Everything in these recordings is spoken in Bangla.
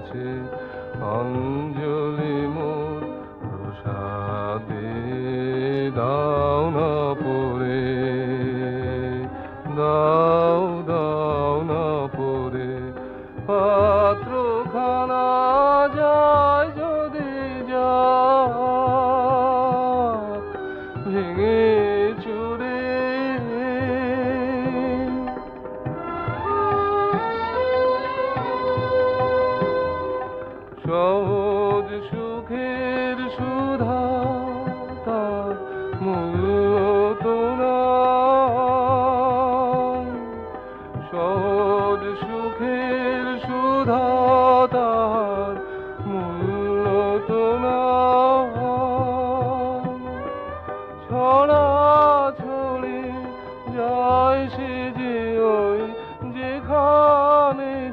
আছে। অঞ্জলি মোর প্রসাদে দাও না। সুধা তার সুখের সুধা তার মূলত নাই। ছড়া ছড়ি যায় সে যে ওই যেখানে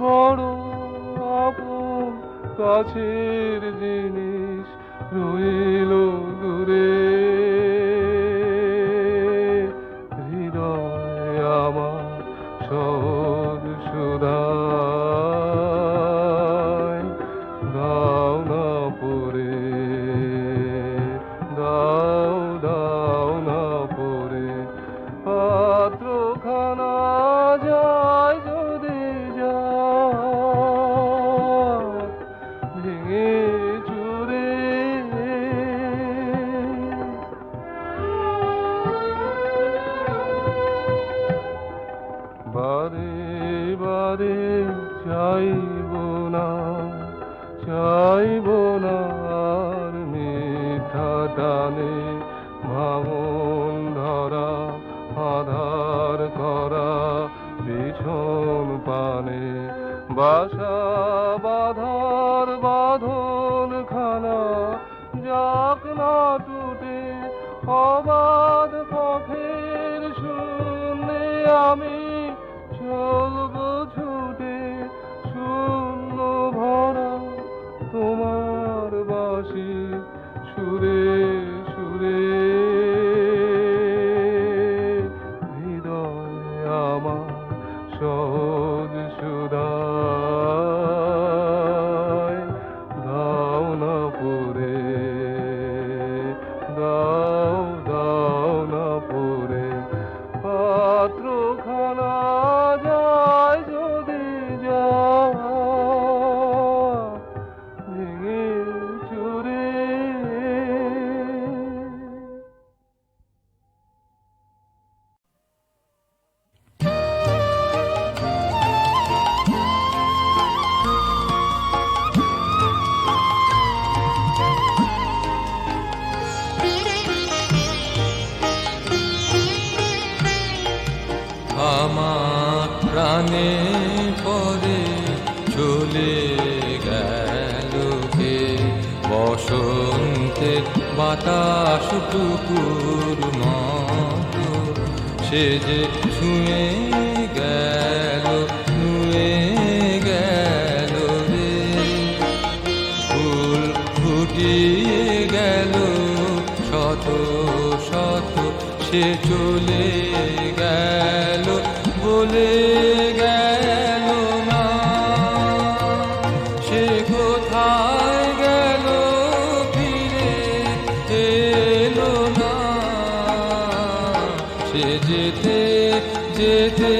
বড় আপন কাছের বারে বারে চাইব না চাইব না আর মিথ্যা টানে বাতাস টুকুর মতো। সে যে ছুঁয়ে গেল, নুয়ে গেল রে। ফুল ফুটিয়ে গেল, শত শত সে চলে গেল বলে সে যেতে যেতে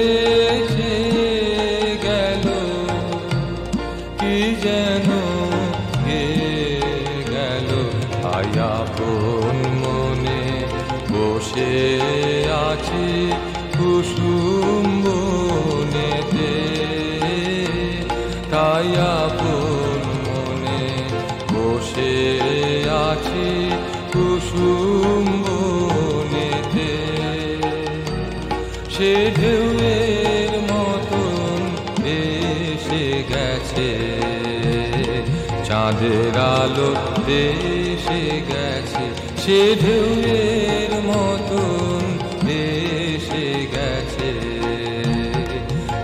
গেছে। চাঁদের আলো দেশে গেছে, সে ঢেউয়ের মতন দেশে গেছে।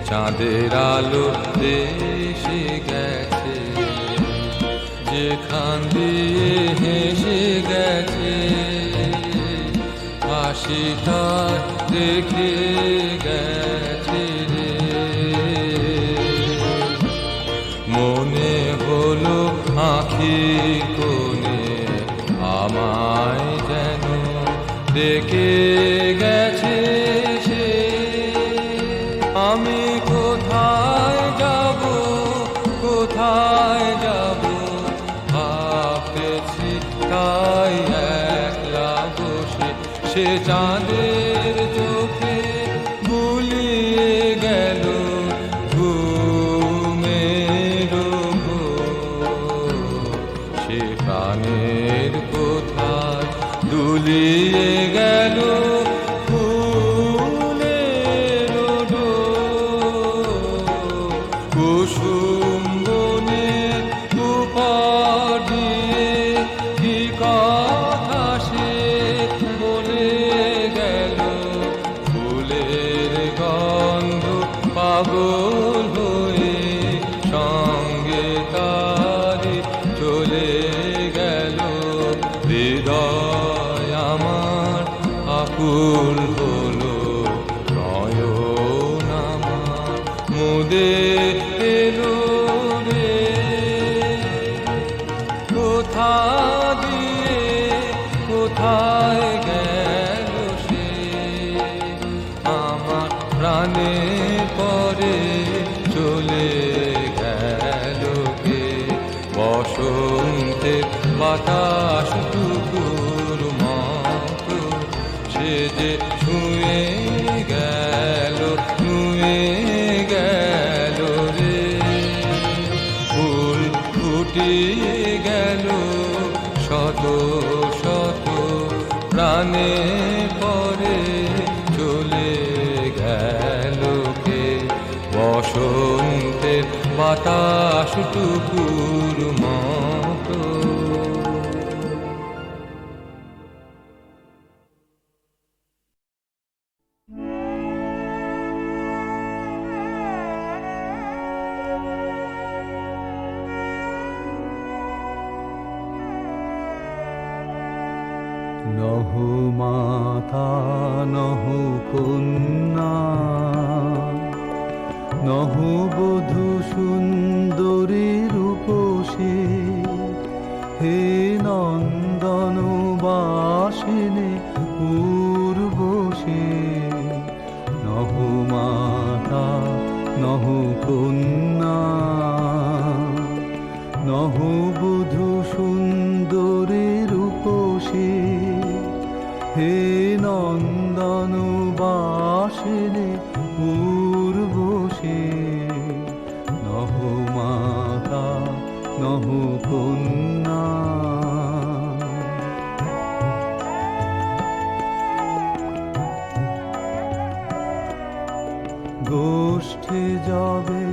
চাঁদের আলো দেশে গেছে, যেখান দিয়ে হেসে গেছে। হাসিটা দেখে গেছে। মনে হলো আখি কোণে, আমায় যেন দেখে গেছে সে। আমি কোথায় যাব কোথায় যাব? ভাবতেছি তাই একলা বসে, সে চাঁদের কোথায় দুলিয়ে গেল? আকুল হলো নয়ন আমার মুদে কোথা দিয়ে কোথায় সে? প্রাণে পরে চলে বাতাস বসন্তের বাতাস টুকুর মতো। নহ মাতা নহু কন্যা। নহ বধূ সুন্দরী রূপসী। হে নন্দন বাসিনী উর্বশী। নহ মাতা, নহ কন্যা। নহ সুন্দরী রূপসী। হে নন্দন বাসিনী গোষ্ঠী যাবে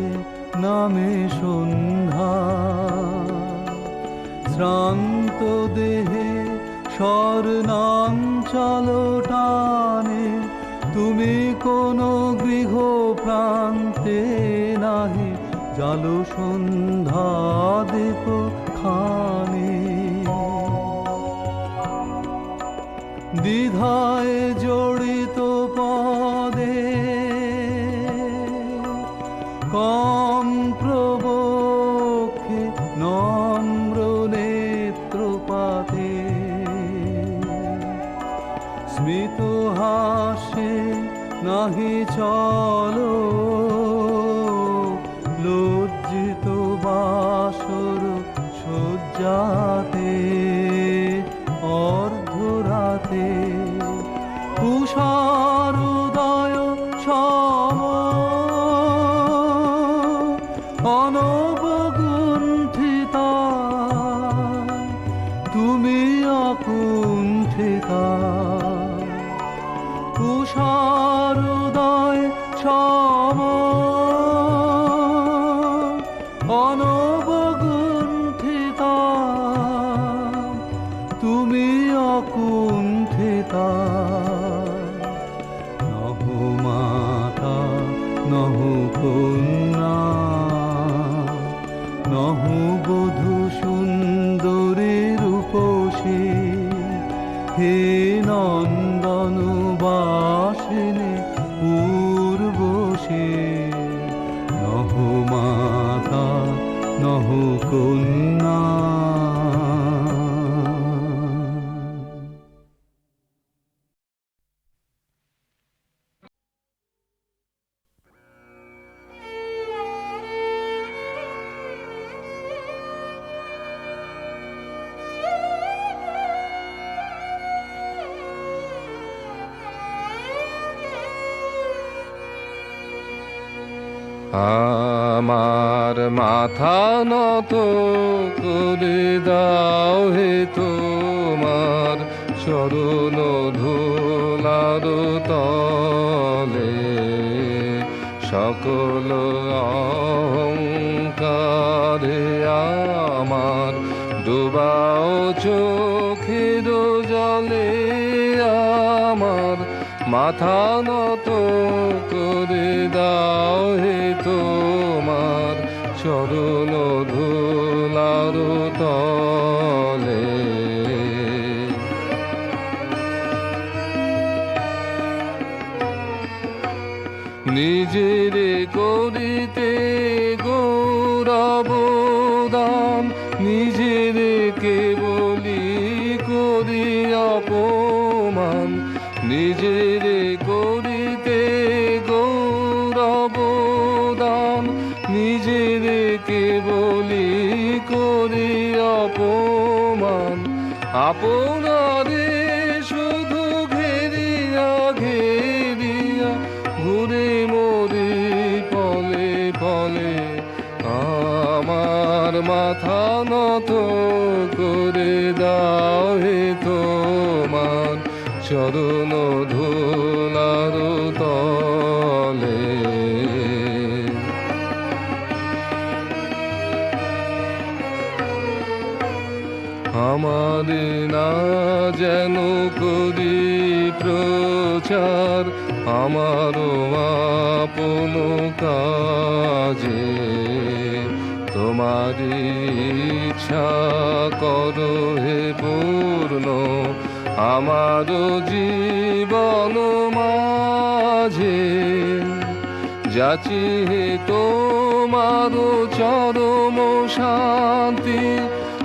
নামে সন্ধ্যা। শ্রান্ত দেহে স্বর্ণাঞ্চল টানে। তুমি কোনো গৃহ প্রান্তে নাহি। জালো সন্ধ্যা দীপ দ্বিধায় জড়িত পদে কম প্রবক্ষে নম্র নেত্রপাতে স্মিত হাসে নাহি চলো লজ্জিত বাসর সজ্জাতে কন্যা মাথা নত করে দাও হে তোমার চরণ ধুলার তলে। সকল অহংকারে আমার ডুবাও চোখের জলে আমার। মাথা নত করে দাও হে তোমার চরণ ধুলার তলে। নিজের করিতে গৌরব আপনারে শুধু ঘেরিয়া ঘেরিয়া ঘুরে মরি, পলে পলে আমার মাথা নত করে দাও হে তোমার চরণ আমার না যেন করি প্রচার আমার আপন কাজে। তোমার ইচ্ছা করো হে পূর্ণ আমার জীবন মাঝে। যাচি তোমার চরম শান্তি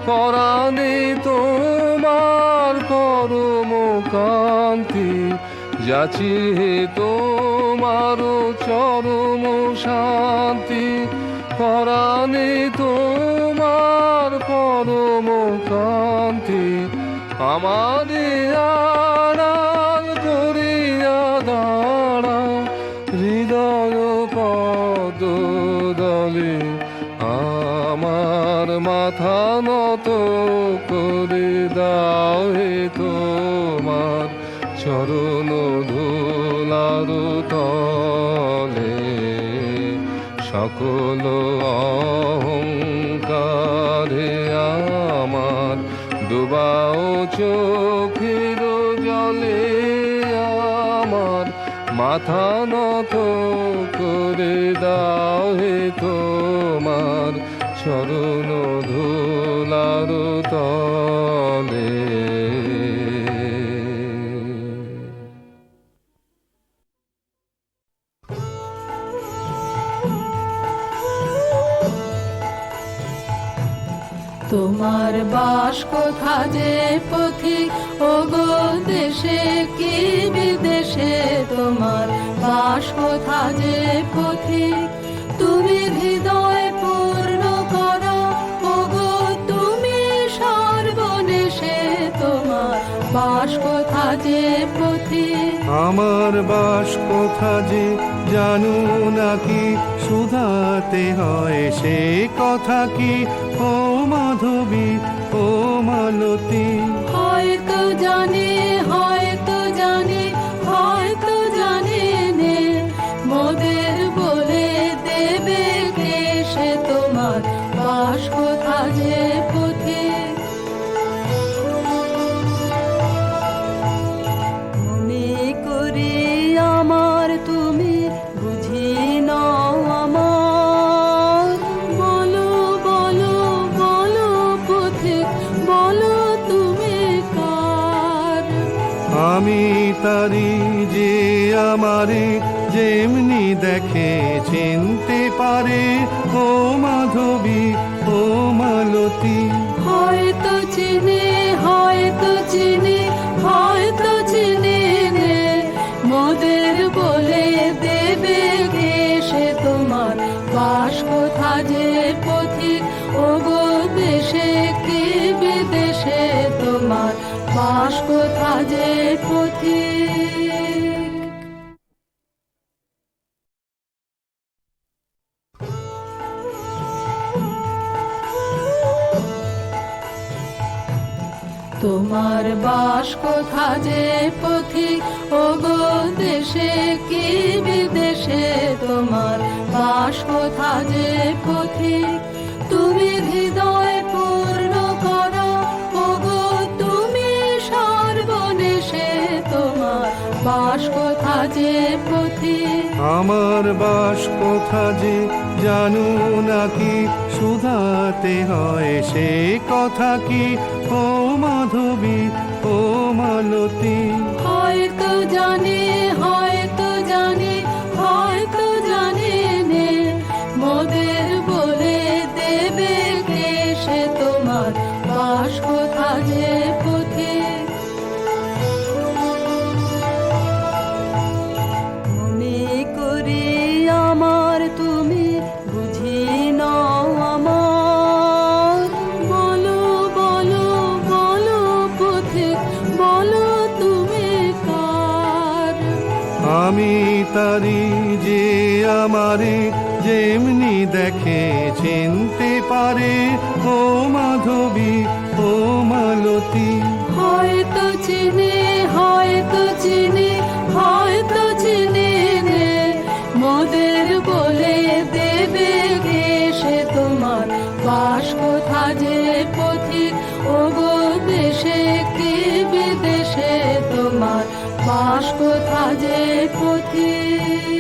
পরাণে তোমার পরম কান্তি যাচি হে তোমার চরম শান্তি। পরাণে তোমার পরম কান্তি আমাদের আড়াল চরণ ধুলার তলে, সকল অহংকারে আমার ডুবাও চোখের জলে আমার। মাথা নত করে দাও হে তোমার, চরণ ধুলার তলে। বাস কোথা যে পথিক ও গো দেশে কি বিদেশে তোমার বাস কোথা যে পথিক তুমি হৃদয় পূর্ণ করো ও গো তুমি সর্বনেশে তোমার বাস কোথা যে পথিক আমার বাস কোথা যে জানু নাকি শুধাতে হয় সে কথা কি? ও মাধবী মালতী হয়তো জানে হয়তো জানে হয়তো জানে নে। মোদের বলে দেবে কে সে তোমার? বাস কোথা যে দেখে চিনতে পারে, ও মাধবী, ও মালতী। হয়তো চিনে হয়তো চিনে হয়তো চিনে নে, মোদের বলে দেবে কে সে তোমার বাস কোথা যে পথিক ও গো দেশে কি বিদেশে তোমার বাস কোথা যে পথিক। বাস কোথা যে ও গো দেশে কি বিদেশে তোমার? বাস কোথা যে তুমি হৃদয় পূর্ণ করো ও গো তুমি সর্বনেশে তোমার। বাস কোথা যে আমার বাস কোথা যে জানু নাকি শুধাতে হয় সে কথা কি? ও মাধবী ও মালতী। হয়তো জানে হয়তো যেমনি দেখে চিনতে পারে, ও মাধবী, ও মালতী। হয়তো চিনে হয়তো চিনে হয়তো চিনে নে, মোদের বলে দেবে সে তোমার। বাস কোথা যে পথিক ও গো দেশে কি বিদেশে তোমার? বাস কোথা যে পথিক?